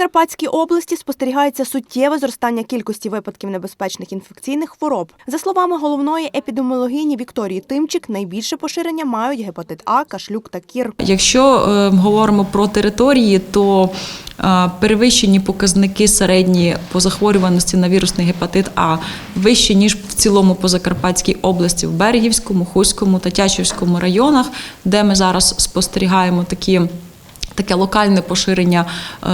Закарпатській області спостерігається суттєве зростання кількості випадків небезпечних інфекційних хвороб. За словами головної епідеміологині Вікторії Тимчик, найбільше поширення мають гепатит А, кашлюк та кір. Якщо е, говоримо про території, то е, перевищені показники середні по захворюваності на вірусний гепатит А вищі ніж в цілому по Закарпатській області в Берегівському, Хуському та Тячівському районах, де ми зараз спостерігаємо такі. Таке локальне поширення е,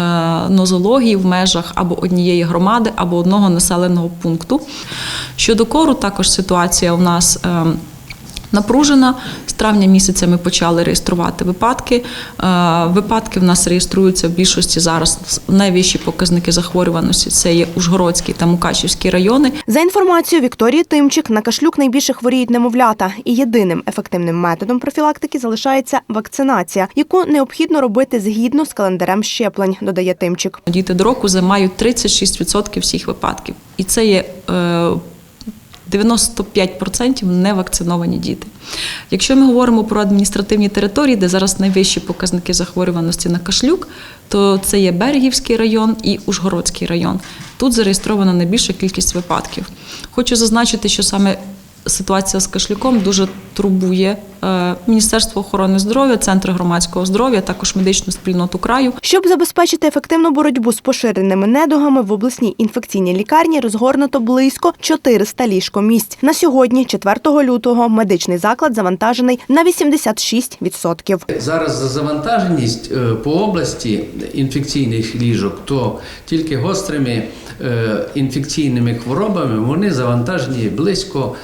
нозології в межах або однієї громади, або одного населеного пункту. Щодо кору, також ситуація у нас е, напружена. З травня місяця ми почали реєструвати випадки. Е, Випадки в нас реєструються в більшості зараз. Найвищі показники захворюваності це є Ужгородський та Мукачівський райони. За інформацією Вікторії Тимчик, на кашлюк найбільше хворіють немовлята, і єдиним ефективним методом профілактики залишається вакцинація, яку необхідно робити згідно з календарем щеплень, додає Тимчик. Діти до року займають 36% всіх випадків. І це є е, 95% невакциновані діти. Якщо ми говоримо про адміністративні території, де зараз найвищі показники захворюваності на кашлюк, то це є Берегівський район і Ужгородський район. Тут зареєстрована найбільша кількість випадків. Хочу зазначити, що саме ситуація з кашлюком дуже турбує е, Міністерство охорони здоров'я, Центр громадського здоров'я, також медичну спільноту краю. Щоб забезпечити ефективну боротьбу з поширеними недугами, в обласній інфекційній лікарні розгорнуто близько 400 ліжкомісць. На сьогодні, 4 лютого, медичний заклад завантажений на 86%. Зараз за завантаженість е, по області інфекційних ліжок, то тільки гострими е, інфекційними хворобами вони завантажені близько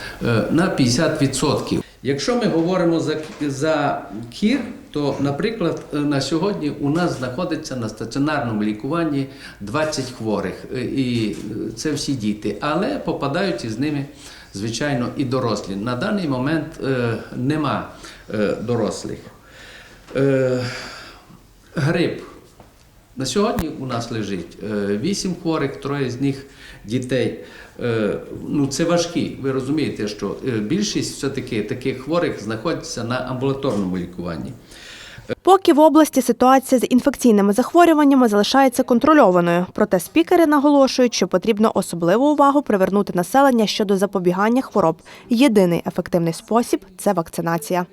на 50%. Якщо ми говоримо за, за кір, то, наприклад, е, на сьогодні у нас знаходиться на стаціонарному лікуванні 20 хворих, е, і е, це всі діти, але попадають із ними, звичайно, і дорослі. На даний момент е, нема е, дорослих. Е, грип. На сьогодні у нас лежить е, вісім хворих, троє з них дітей. Е, Ну, це важкі. Ви розумієте, що е, більшість все-таки таких хворих знаходиться на амбулаторному лікуванні. Поки в області ситуація з інфекційними захворюваннями залишається контрольованою. Проте спікери наголошують, що потрібно особливу увагу привернути населення щодо запобігання хвороб. Єдиний ефективний спосіб це вакцинація.